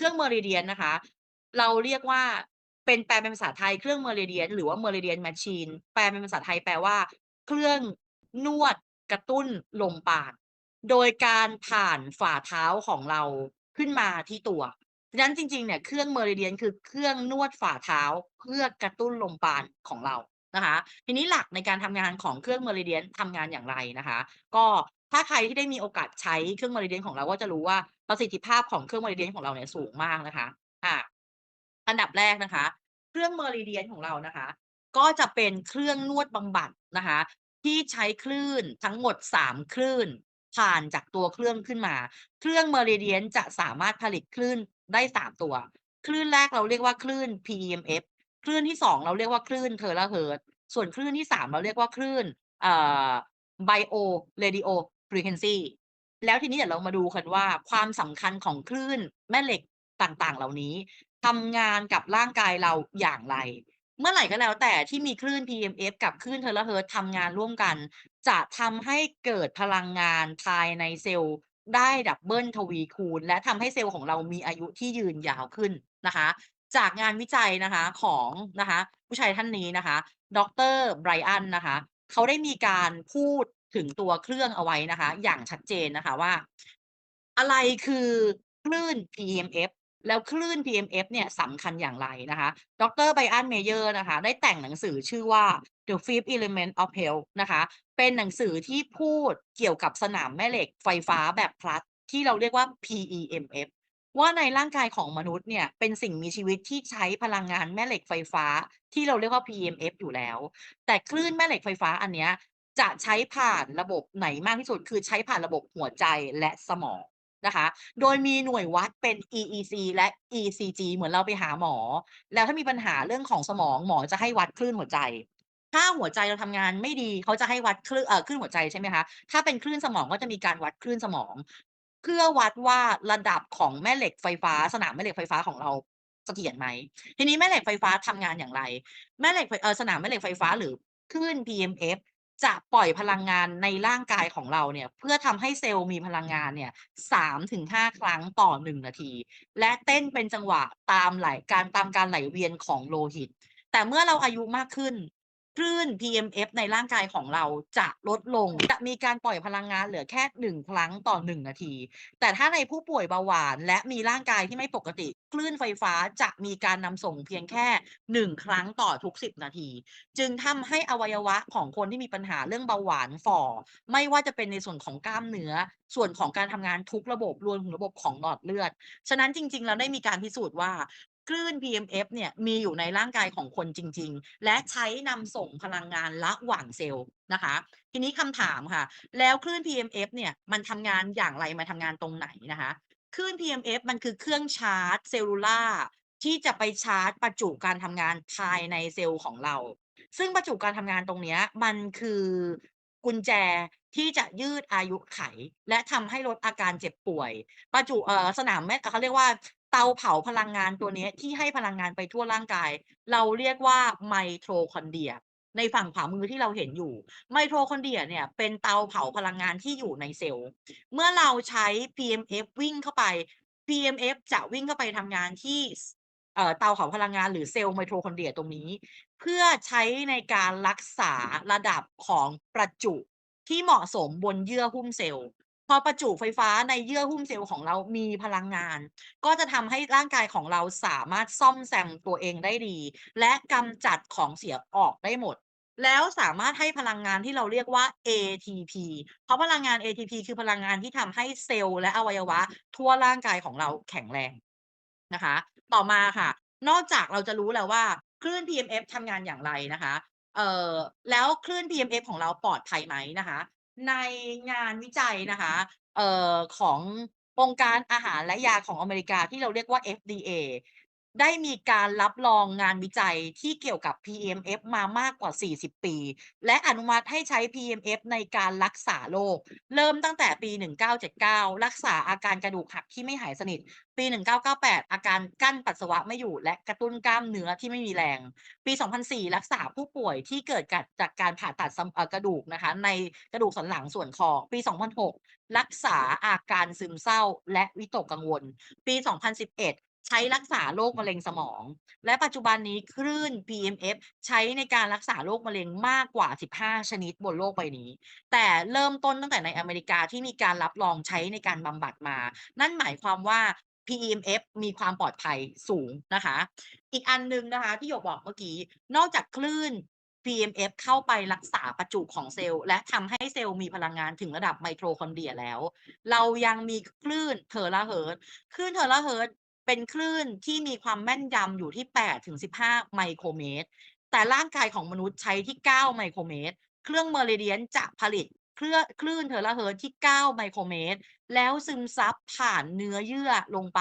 เครื่อง Meridian นนะคะ เราเรียกว่าเป็นแปลเป็นภาษาไทยเครื่อง Meridian หรือว่า Meridian Machine แปลเป็นภาษาไทยแปลว่า เครื่องนวดกระตุ้นลมปราณโดยการผ่านฝ่าเท้าของเราขึ้นมาที่ตัวฉะนั้นจริงๆ เนี่ยเครื่อง Meridian คือเครื่องนวดฝ่าเท้าเพื่อกระตุ้นลมปราณของเรานะคะ ทีนี้หลักในการทำงานของเครื่อง Meridian ทำงานอย่างไรนะคะ ก็ ถ้าใครที่ได้มีโอกาสใช้เครื่อง Meridian ของเราก็จะรู้ว่าประสิทธิภาพของเครื่อง Meridian ของเราเนี่ยสูงมากนะคะอ่าอันดับแรกนะคะ เครื่อง Meridian ของเรานะคะ ก็จะเป็นเครื่องนวดบำบัดนะคะ ที่ใช้คลื่นทั้งหมด3คลื่น ผ่านจากตัวเครื่องขึ้นมา เครื่อง Meridian จะสามารถผลิตคลื่นได้3ตัว คลื่นแรกเราเรียกว่าคลื่น PEMF คลื่นที่2เราเรียกว่าคลื่น Terahertz ส่วนคลื่นที่3เราเรียกว่าคลื่นเอ่อ Bio Radio Frequency แล้วทีนี้เดี๋ยวเรามาดูกันว่าความสำคัญของคลื่นแม่เหล็กต่างๆ เหล่านี้ทำงานกับร่างกายเราอย่างไร เมื่อไหร่ก็แล้วแต่ที่มีคลื่น PMF กับคลื่น Terahertz ทำงานร่วมกัน จะทำให้เกิดพลังงานภายในเซลล์ได้ดับเบิลทวีคูณ และทำให้เซลล์ของเรามีอายุที่ยืนยาวขึ้นนะคะ จากงานวิจัยนะคะของนะคะ ผู้ชายท่านนี้นะคะ ดร. Brian นะคะ เขาได้มีการพูด ถึงตัวเครื่องเอาไว้นะคะ อย่างชัดเจนนะคะว่า อะไรคือคลื่น PEMF แล้วคลื่น PEMF เนี่ยสำคัญอย่างไรนะคะ ดร. Brian Meyer นะคะ ได้แต่งหนังสือชื่อว่า The Fifth Element of Health นะคะ เป็นหนังสือที่พูดเกี่ยวกับสนามแม่เหล็กไฟฟ้าแบบพลัสที่เราเรียกว่า PEMF ว่าในร่างกายของมนุษย์เนี่ยเป็นสิ่งมีชีวิตที่ใช้พลังงานแม่เหล็กไฟฟ้า ที่เราเรียกว่า PEMF อยู่แล้ว แต่คลื่นแม่เหล็กไฟฟ้าอันเนี้ย จะใช้ผ่านระบบไหนมากที่สุด คือใช้ผ่านระบบหัวใจและสมองนะคะ โดยมีหน่วยวัดเป็น EEG และ ECG เหมือนเราไปหาหมอ แล้วถ้ามีปัญหาเรื่องของสมองหมอจะให้วัดคลื่นหัวใจ ถ้าหัวใจเราทำงานไม่ดีเขาจะให้วัดคลื่นเอ่อคลื่นหัวใจใช่ไหมคะ ถ้าเป็นคลื่นสมองก็จะมีการวัดคลื่นสมอง เพื่อวัดว่าระดับของแม่เหล็กไฟฟ้า สนามแม่เหล็กไฟฟ้าของเราเสถียรไหม ทีนี้แม่เหล็กไฟฟ้าทำงานอย่างไร แม่เหล็กเอ่อสนามแม่เหล็กไฟฟ้าหรือคลื่น PMF จะปล่อยพลังงานในร่างกายของเราเนี่ย เพื่อทำให้เซลล์มีพลังงานเนี่ยสามถึงห้าครั้งต่อหนึ่งนาที และเต้นเป็นจังหวะตามไหลการตามการไหลเวียนของโลหิต แต่เมื่อเราอายุมากขึ้น คลื่น PMF ในร่างกายของเราจะลดลง จะมีการปล่อยพลังงานเหลือแค่1ครั้งต่อ1นาที แต่ถ้าในผู้ป่วยเบาหวานและมีร่างกายที่ไม่ปกติ คลื่นไฟฟ้าจะมีการนำส่งเพียงแค่1ครั้งต่อทุก10นาที จึงทำให้อวัยวะของคนที่มีปัญหาเรื่องเบาหวานฝ่อ ไม่ว่าจะเป็นในส่วนของกล้ามเนื้อ ส่วนของการทำงานทุกระบบรวมถึงระบบของหลอดเลือด ฉะนั้นจริง ๆ แล้วได้มีการพิสูจน์ว่า คลื่น PMF เนี่ยมีอยู่ในร่างกายของคนจริง ๆ และใช้นำส่งพลังงานระหว่างเซลล์นะคะ ทีนี้คำถามค่ะ แล้วคลื่น PMF เนี่ยมันทำงานอย่างไรมันทำงานตรงไหนนะคะคลื่น PMF มันคือเครื่องชาร์จเซลลูล่าที่จะไปชาร์จประจุการทำงานภายในเซลล์ของเรา ซึ่งประจุการทำงานตรงนี้มันคือกุญแจที่จะยืดอายุไข และทำให้ลดอาการเจ็บป่วย ประจุเอ่อสนามแม่เขาเรียกว่า เตาเผาพลังงานตัวนี้ที่ให้พลังงานไปทั่วร่างกาย เราเรียกว่า Mitochondria ในฝั่งขวามือที่เราเห็นอยู่ Mitochondria เนี่ยเป็นเตาเผาพลังงานที่อยู่ในเซลล์เมื่อเราใช้ PMF วิ่งเข้าไป PMF จะวิ่งเข้าไปทำงานที่เตาเผาพลังงานหรือเซลล์ Mitochondria ตรงนี้ เพื่อใช้ในการรักษาระดับของประจุที่เหมาะสมบนเยื่อหุ้มเซลล์ พอประจุไฟฟ้าในเยื่อหุ้มเซลล์ของเรามีพลังงาน ก็จะทำให้ร่างกายของเราสามารถซ่อมแซมตัวเองได้ดี และกำจัดของเสียออกได้หมด แล้วสามารถให้พลังงานที่เราเรียกว่า ATP เพราะพลังงาน ATP คือพลังงานที่ทำให้เซลล์และอวัยวะ ทั่วร่างกายของเราแข็งแรงนะคะ ต่อมาค่ะ นอกจากเราจะรู้แล้วว่าคลื่น PMF ทำงานอย่างไรนะคะเอ่อแล้วคลื่น PMF ของเราปลอดภัยไหมนะคะ ในงานวิจัยนะคะเอ่อขององค์การอาหารและยาของอเมริกาที่เราเรียกว่า FDA ได้มีการรับรองงานวิจัยที่เกี่ยวกับ PMF มามากกว่า 40 ปี และอนุมัติให้ใช้ PMF ในการรักษาโรค เริ่มตั้งแต่ปี 1979 รักษาอาการกระดูกหักที่ไม่หายสนิท ปี 1998 อาการกลั้นปัสสาวะไม่อยู่ และกระตุ้นกล้ามเนื้อที่ไม่มีแรง ปี 2004 รักษาผู้ป่วยที่เกิดกจากการผ่าตัดซำกระดูกนะคะ ในกระดูกสันหลังส่วนคอ ปี 2006 รักษาอาการซึมเศร้าและวิตกกังวล ปี 2011 ใช้รักษาโรคมะเร็งสมอง และปัจจุบันนี้คลื่น PMF ใช้ในการรักษาโรคมะเร็งมากกว่า 15 ชนิดบนโลกใบนี้ แต่เริ่มต้นตั้งแต่ในอเมริกาที่มีการรับรองใช้ในการบำบัดมา นั่นหมายความว่า PMF มีความปลอดภัยสูงนะคะ อีกอันหนึ่งนะคะที่หยกบอกเมื่อกี้ นอกจากคลื่น PMF เข้าไปรักษาประจุของเซลล์ และทำให้เซลล์มีพลังงานถึงระดับไมโทคอนเดรียแล้ว เรายังมีคลื่นเทราเฮิร์ตคลื่นเทราเฮิร์ต เป็นคลื่นที่มีความแม่นยำอยู่ที่ 8 ถึง 15 ไมโครเมตร แต่ร่างกายของมนุษย์ใช้ที่ 9 ไมโครเมตร เครื่องเมริเดียนจะผลิตเครื่อคลื่นเทราเฮิรตซ์ที่ 9 ไมโครเมตร แล้วซึมซับผ่านเนื้อเยื่อลงไป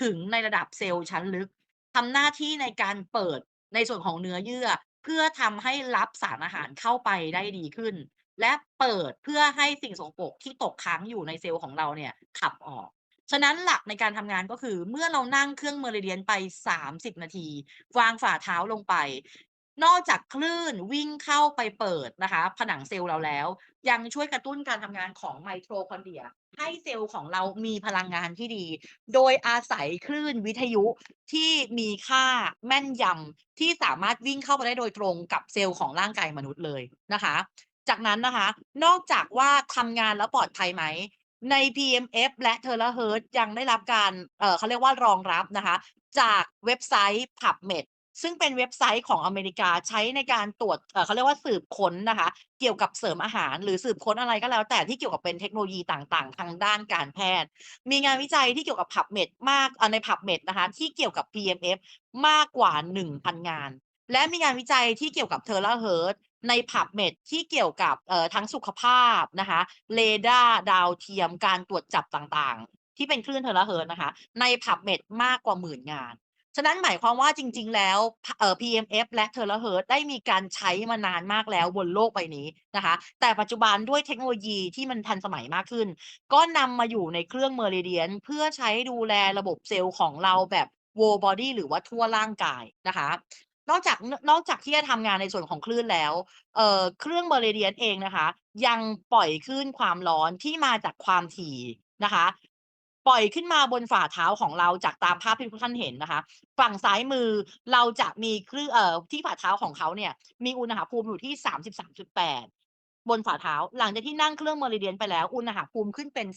ถึงในระดับเซลล์ชั้นลึกทำหน้าที่ในการเปิดในส่วนของเนื้อเยื่อ เพื่อทำให้รับสารอาหารเข้าไปได้ดีขึ้น และเปิดเพื่อให้สิ่งสกปรกที่ตกค้างอยู่ในเซลล์ของเราเนี่ยขับออก ฉะนั้นหลักในการทำงานก็คือ เมื่อเรานั่งเครื่องเมริเดียนไป 30 นาที วางฝ่าเท้าลงไป นอกจากคลื่นวิ่งเข้าไปเปิดนะคะ ผนังเซลล์เราแล้ว ยังช่วยกระตุ้นการทำงานของไมโทคอนเดรียให้เซลล์ของเรามีพลังงานที่ดี โดยอาศัยคลื่นวิทยุที่มีค่าแม่นยำที่สามารถวิ่งเข้าไปได้โดยตรงกับเซลล์ของร่างกายมนุษย์เลยนะคะ จากนั้นนะคะ นอกจากว่าทำงานแล้วปลอดภัยไหม ใน PMF และ Terahertz ยังได้รับการเออเขาเรียกว่ารองรับนะคะ จากเว็บไซต์ PubMed ซึ่งเป็นเว็บไซต์ของอเมริกาใช้ในการตรวจเขาเรียกว่าสืบค้นนะคะ เกี่ยวกับเสริมอาหาร หรือสืบค้นอะไรก็แล้ว แต่ที่เกี่ยวกับเป็นเทคโนโลยีต่างๆ ทางด้านการแพทย์ มีงานวิจัยที่เกี่ยวกับ PubMed มากใน PubMed นะคะ ที่เกี่ยวกับ PMF มากกว่า 1,000 งาน และมีงานวิจัยที่เกี่ยวกับ Terahertz ใน PubMed ที่เกี่ยวกับทั้งสุขภาพนะคะเรดาร์ดาวเทียมการตรวจจับต่างๆ ที่เป็นคลื่น Terahertz นะคะ ใน PubMed มากกว่า10,000งาน ฉะนั้นหมายความว่าจริง ๆ แล้วเอ่อ PMF และ Terahertz ได้มีการใช้มานานมากแล้วบนโลกใบนี้นะคะ แต่ปัจจุบันด้วยเทคโนโลยีที่มันทันสมัยมากขึ้น ก็นำมาอยู่ในเครื่อง Meridian เพื่อใช้ดูแลระบบเซลล์ของเราแบบ whole body หรือว่าทั่วร่างกายนะคะ นอกจากนอกจากที่จะทำงานในส่วนของคลื่นแล้ว เอ่อเครื่อง Meridian เองนะคะ ยังปล่อยคลื่นความร้อนที่มาจากความถี่นะคะ ปล่อยขึ้นมาบนฝ่าเท้าของเราจากตามภาพที่ทุกท่านเห็นนะคะ ฝั่งซ้ายมือเราจะมีคลื่นเอ่อที่ฝ่าเท้าของเขาเนี่ย มีอุณหภูมิอยู่ที่33.8บนฝ่าเท้า หลังจากที่นั่งเครื่อง Meridian ไปแล้ว อุณหภูมิขึ้นเป็น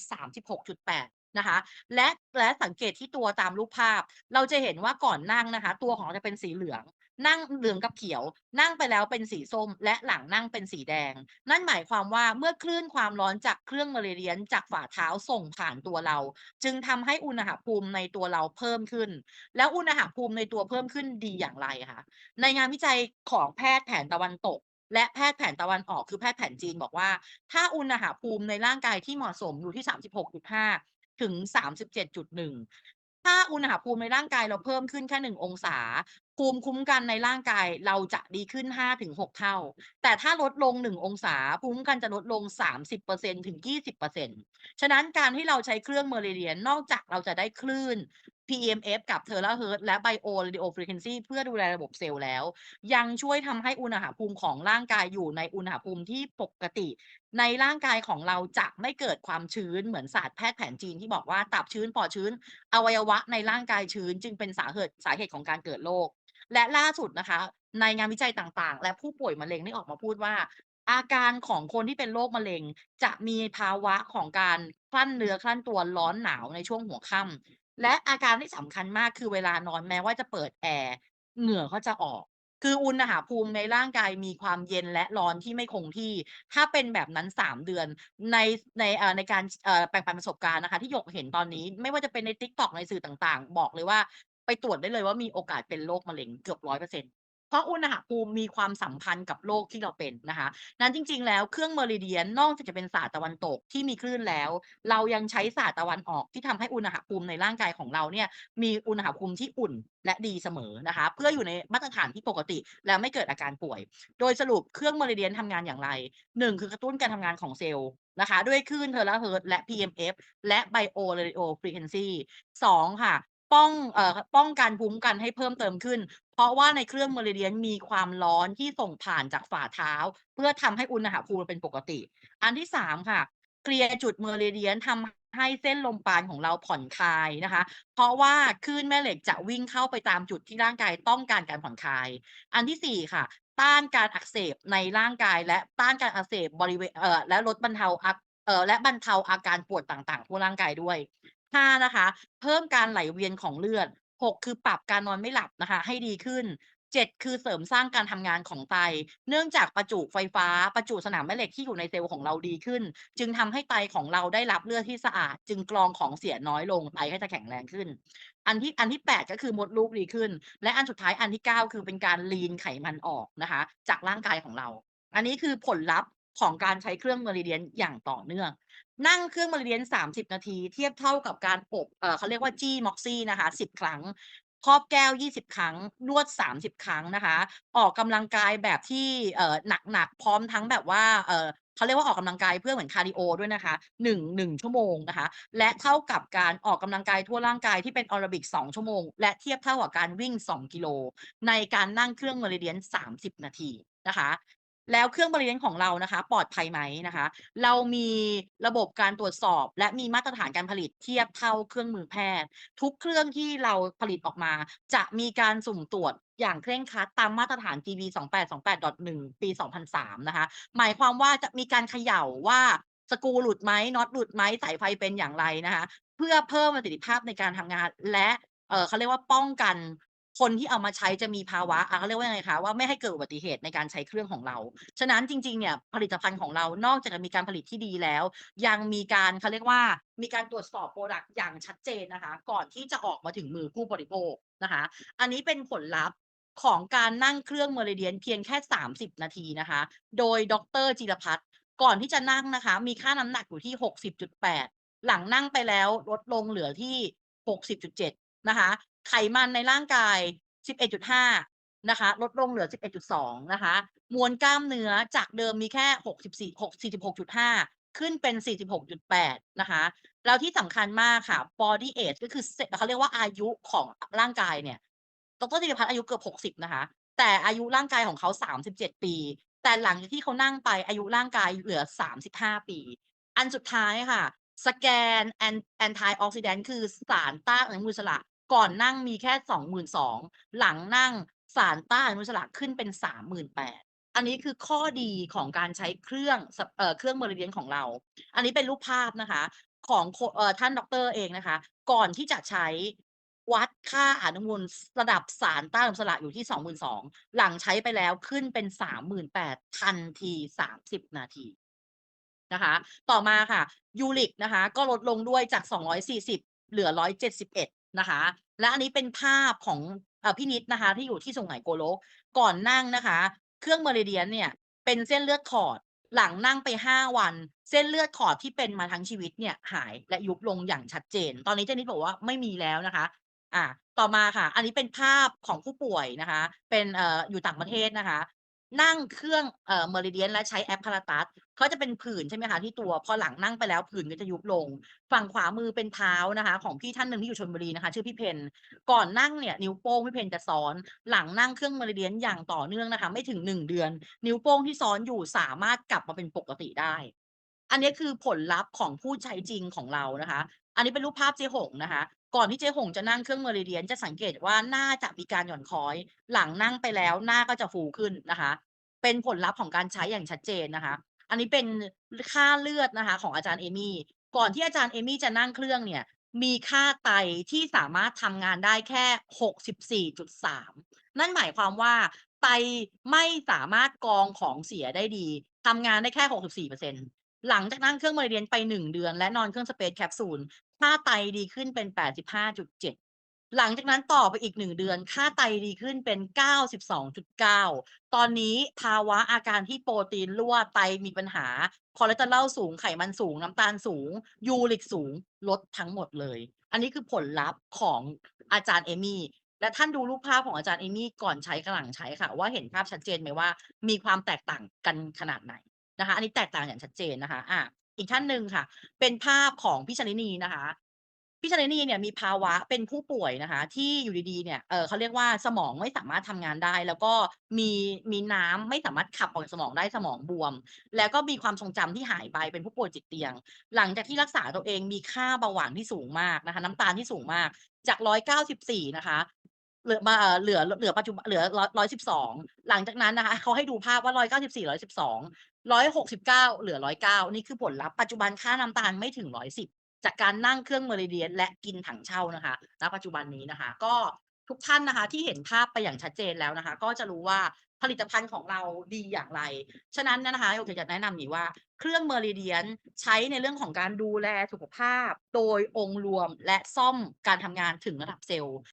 36.8นะคะและและสังเกตที่ตัวตามรูปภาพ เราจะเห็นว่าก่อนนั่งนะคะ ตัวของเราจะเป็นสีเหลือง นั่งเหลืองกับเขียว นั่งไปแล้วเป็นสีส้ม และหลังนั่งเป็นสีแดง นั่นหมายความว่าเมื่อคลื่นความร้อนจากเครื่อง Meridian จากฝ่าเท้าส่งผ่านตัวเรา จึงทำให้อุณหภูมิในตัวเราเพิ่มขึ้น แล้วอุณหภูมิในตัวเพิ่มขึ้นดีอย่างไรคะในงานวิจัยของแพทย์แผนตะวันตกและแพทย์แผนตะวันออกคือแพทย์แผนจีนบอกว่า ถ้าอุณหภูมิในร่างกายที่เหมาะสมอยู่ที่ 36.5 ถึง 37.1 ถ้าอุณหภูมิในร่างกายเราเพิ่มขึ้นแค่หนึ่งองศา ภูมิคุ้มกันในร่างกายเราจะดีขึ้น5-6เท่า แต่ถ้าลดลง1องศา ภูมิคุ้มกันจะลดลง30%ถึง20%ฉะนั้นการที่เราใช้เครื่องเมอริเดียนนอกจากเราจะได้คลื่น PMF กับ Terahertz และ Bio Radio Frequency เพื่อดูแลระบบเซลล์แล้ว ยังช่วยทำให้อุณหภูมิของร่างกายอยู่ในอุณหภูมิที่ปกติ ในร่างกายของเราจะไม่เกิดความชื้นเหมือนศาสตร์แพทย์แผนจีนที่บอกว่าตับชื้นปอดชื้น อวัยวะในร่างกายชื้น จึงเป็นสาเหตุสาเหตุของการเกิดโรคและล่าสุดนะคะ ในงานวิจัยต่างๆ และผู้ป่วยมะเร็งได้ออกมาพูดว่า อาการของคนที่เป็นโรคมะเร็ง จะมีภาวะของการกลั้นเนื้อกลั้นตัวร้อนหนาวในช่วงหัวค่ำ และอาการที่สำคัญมากคือเวลานอนแม้ว่าจะเปิดแอร์เหงื่อก็จะออก คืออุณหภูมิในร่างกายมีความเย็นและร้อนที่ไม่คงที่ ถ้าเป็นแบบนั้น 3 เดือนในในอ่อในการอ่อแบ่งปันประสบการณ์นะคะ ที่หยกเห็นตอนนี้ ไม่ว่าจะเป็นในทิกตอกในสื่อต่างๆ บอกเลยว่าไปตรวจได้เลยว่ามีโอกาสเป็นโรคมะเร็งเกือบร้อยเปอร์เซ็นต พราะอุณหภูมิมีความสัมพันธ์กับโรคที่เราเป็นนะคะ นั้นจริง ๆ แล้วเครื่อง Meridian นอกจากจะเป็นศาสตร์ตะวันตกที่มีคลื่นแล้ว เรายังใช้ศาสตร์ตะวันออกที่ทำให้อุณหภูมิในร่างกายของเราเนี่ยมีอุณหภูมิที่อุ่นและดีเสมอนะคะ เพื่ออยู่ในมาตรฐานที่ปกติ และไม่เกิดอาการป่วย โดยสรุปเครื่อง Meridian ทำงานอย่างไร1คือกระตุ้นการทำงานของเซลล์นะคะ ด้วยคลื่น Terahertz และ PMF และ Bio Radio Frequency 2ค่ะป้องเอ่อป้องกันภูมิกันให้เพิ่มเติมขึ้น ราะว่าในเครื่อง Meridian มีความร้อนที่ส่งผ่านจากฝ่าเท้า เพื่อทำให้อุณหภูมิเป็นปกติ อันที่3ค่ะ เคลียร์จุด Meridian ทำให้เส้นลมปราณของเราผ่อนคลายนะคะ เพราะว่าคลื่นแม่เหล็กจะวิ่งเข้าไปตามจุดที่ร่างกายต้องการการผ่อนคลาย อันที่4ค่ะ ต้านการอักเสบในร่างกาย และต้านการอักเสบบริเวณเอ่อและลดบรรเทาอักเอ่อและบรรเทาอาการปวดต่างๆทั่วร่างกายด้วย5นะคะ เพิ่มการไหลเวียนของเลือด 6คือปรับการนอนไม่หลับนะคะ ให้ดีขึ้น7คือเสริมสร้างการทำงานของไต เนื่องจากประจุไฟฟ้าประจุสนามแม่เหล็กที่อยู่ในเซลล์ของเราดีขึ้น จึงทำให้ไตของเราได้รับเลือดที่สะอาด จึงกรองของเสียน้อยลงไตก็จะแข็งแรงขึ้น อันที่อันที่8ก็คือมดลูกดีขึ้น และอันสุดท้ายอันที่9คือเป็นการ lean ไขมันออกนะคะ จากร่างกายของเรา อันนี้คือผลลัพธ์ ของการใช้เครื่อง Meridian อย่างต่อเนื่อง นั่งเครื่อง Meridian 30 นาที เทียบเท่ากับการอบเออเขาเรียกว่าจี้ Moxy นะคะ 10 ครั้งครอบแก้ว 20 ครั้ง นวด 30 ครั้งนะคะ ออกกำลังกายแบบที่เอ่อหนักๆ พร้อมทั้งแบบว่าเอ่อเขาเรียกว่าออกกำลังกายเพื่อเหมือนคาร์ดีโอด้วยนะคะ1 1ชั่วโมงนะคะ และเท่ากับการออกกำลังกายทั่วร่างกายที่เป็นแอโรบิก 2 ชั่วโมง และเทียบเท่ากับการวิ่ง 2 กิโล ในการนั่งเครื่อง Meridian 30 นาทีนะคะ แล้วเครื่อง Meridian ของเรานะคะ ปลอดภัยไหมนะคะ เรามีระบบการตรวจสอบ และมีมาตรฐานการผลิตเทียบเท่าเครื่องมือแพทย์ ทุกเครื่องที่เราผลิตออกมา จะมีการสุ่มตรวจอย่างเคร่งครัดตามมาตรฐาน GB 2828.1 ปี 2003 นะคะ หมายความว่าจะมีการเขย่าว่าสกรูหลุดไหมน็อตหลุดไหมสายไฟเป็นอย่างไรนะคะ เพื่อเพิ่มประสิทธิภาพในการทำงานและเออเขาเรียกว่าป้องกัน คนที่เอามาใช้จะมีภาวะอ่าเขาเรียกว่าไงคะว่าไม่ให้เกิดอุบัติเหตุในการใช้เครื่องของเรา ฉะนั้นจริงๆเนี่ยผลิตภัณฑ์ของเรานอกจากจะมีการผลิตที่ดีแล้ว ยังมีการเขาเรียกว่ามีการตรวจสอบพรดักต์อย่างชัดเจนนะคะ ก่อนที่จะออกมาถึงมือผู้บริโภคนะคะ อันนี้เป็นผลลัพธ์ของการนั่งเครื่อง Meridian เพียงแค่ 30 นาทีนะคะ โดยดร.จิรพัฒน์ก่อนที่จะนั่งนะคะ มีค่าน้ำหนักอยู่ที่ 60.8 หลังนั่งไปแล้วลดลงเหลือที่ 60.7 นะคะ ไขมันในร่างกาย 11.5 นะคะ ลดลงเหลือ 11.2 นะคะ มวลกล้ามเนื้อจากเดิมมีแค่ 64 6 46.5 ขึ้นเป็น 46.8 นะคะ แล้วที่สำคัญมากค่ะ Body Age ก็คือเขาเรียกว่าอายุของร่างกายเนี่ยดร.จิรพัฒน์อายุเกือบ 60 นะคะ แต่อายุร่างกายของเขา 37 ปี แต่หลังจากที่เขานั่งไปอายุร่างกายเหลือ 35 ปี อันสุดท้ายค่ะ สแกน An Antioxidant คือสารต้านอนุมูลอิสระ ก่อนนั่งมีแค่22,000หลังนั่งสารต้านอนุมูลอิสระขึ้นเป็น38,000อันนี้คือข้อดีของการใช้เครื่องเอ่อเครื่อง Meridian ของเรา อันนี้เป็นรูปภาพนะคะ ของเอ่อท่านด็อกเตอร์เองนะคะ ก่อนที่จะใช้วัดค่าอนุมูลระดับสารต้านอนุมูลอิสระอยู่ที่22,000หลังใช้ไปแล้วขึ้นเป็น38,000ทันที30นาทีนะคะ ต่อมาค่ะ Uric นะคะ ก็ลดลงด้วยจาก 240 เหลือ 171 นะคะ และอันนี้เป็นภาพของอพี่นิดนะคะ ที่อยู่ที่สุไหงโกลกก่อนนั่งนะคะ เครื่อง Meridian เนี่ย เป็นเส้นเลือดขอด หลังนั่งไป5วัน เส้นเลือดขอดที่เป็นมาทั้งชีวิตเนี่ยหายและยุบลงอย่างชัดเจน ตอนนี้เจ๊นิดบอกว่าไม่มีแล้วนะคะ อ่า ต่อมาค่ะ อันนี้เป็นภาพของผู้ป่วยนะคะ เป็นเอ่ออยู่ต่างประเทศนะคะ นั่งเครื่องเอ่อ Meridian และใช้ Apparatus เขาจะเป็นผื่นใช่ไหมคะที่ตัวพอหลังนั่งไปแล้วผื่นก็จะยุบลง ฝั่งขวามือเป็นเท้านะคะ ของพี่ท่านหนึ่งที่อยู่ชลบุรีนะคะ ชื่อพี่เพนก่อนนั่งเนี่ยนิ้วโป้งพี่เพนจะซ้อน หลังนั่งเครื่อง Meridian อย่างต่อเนื่องนะคะ ไม่ถึง1เดือน นิ้วโป้งที่ซ้อนอยู่สามารถกลับมาเป็นปกติได้ อันนี้คือผลลัพธ์ของผู้ใช้จริงของเรานะคะ อันนี้เป็นรูปภาพเจ๊หงนะคะ ก่อนที่เจ๊หงจะนั่งเครื่อง Meridian จะสังเกตว่าหน้าจะมีการหย่อนคล้อย หลังนั่งไปแล้วหน้าก็จะฟูขึ้นนะคะ เป็นผลลัพธ์ของการใช้อย่างชัดเจนนะคะ อันนี้เป็นค่าเลือดนะคะของอาจารย์เอมี่ก่อนที่อาจารย์เอมี่จะนั่งเครื่องเนี่ยมีค่าไตที่สามารถทำงานได้แค่ 64.3 นั่นหมายความว่าไตไม่สามารถกรองของเสียได้ดีทำงานได้แค่ 64%หลังจากนั่งเครื่อง Meridian ไป 1 เดือน และนอนเครื่อง Space Capsule ค่ ค่าไตดีขึ้นเป็น 85.7 หลังจากนั้นต่อไปอีก1เดือน ค่าไตดีขึ้นเป็น 92.9 ตอนนี้ภาวะอาการที่โปรตีนรั่วไตมีปัญหา คอเลสเตอรอลสูงไขมันสูง น้ำตาลสูง Uric สูง ลดทั้งหมดเลย อันนี้คือผลลัพธ์ของอาจารย์เอมี่และท่านดูรูปภาพของอาจารย์เอมี่ก่อนใช้กับหลังใช้ค่ะ ว่าเห็นภาพชัดเจนไหมว่า มีความแตกต่างกันขนาดไหนนะคะ อันนี้แตกต่างอย่างชัดเจนนะคะอา อีกท่านหนึ่งค่ะ เป็นภาพของพี่ชลินีนะคะพี่ชาลินีเนี่ยมีภาวะเป็นผู้ป่วยนะคะ ที่อยู่ดีๆเนี่ยเออเขาเรียกว่าสมองไม่สามารถทำงานได้ แล้วก็มีมีน้ำไม่สามารถขับออกจากสมองได้สมองบวม แล้วก็มีความทรงจำที่หายไปเป็นผู้ป่วยติดเตียง หลังจากที่รักษาตัวเองมีค่าเบาหวานที่สูงมากนะคะ น้ำตาลที่สูงมากจาก194นะคะเหลือมาเอ่อเหลือเหลือปัจจุบันเหลือร้อย112หลังจากนั้นนะคะเขาให้ดูภาพว่า194 112 169เร้อยหกสิบเก้าเหลือ109นี่คือผลลัพธ์ปัจจุบันค่าน้ำตาลไม่ถึง110จากการนั่งเครื่อง Meridian และกินถังเช่านะคะณปัจจุบันนี้นะคะ ก็ทุกท่านนะคะที่เห็นภาพไปอย่างชัดเจนแล้วนะคะ ก็จะรู้ว่าผลิตภัณฑ์ของเราดีอย่างไร ฉะนั้นนะคะโอเคจะแนะนำอย่างงี้ว่าเครื่อง Meridian ใช้ในเรื่องของการดูแลสุขภาพ โดยองค์รวมและซ่อมการทำงานถึงระดับเซลล์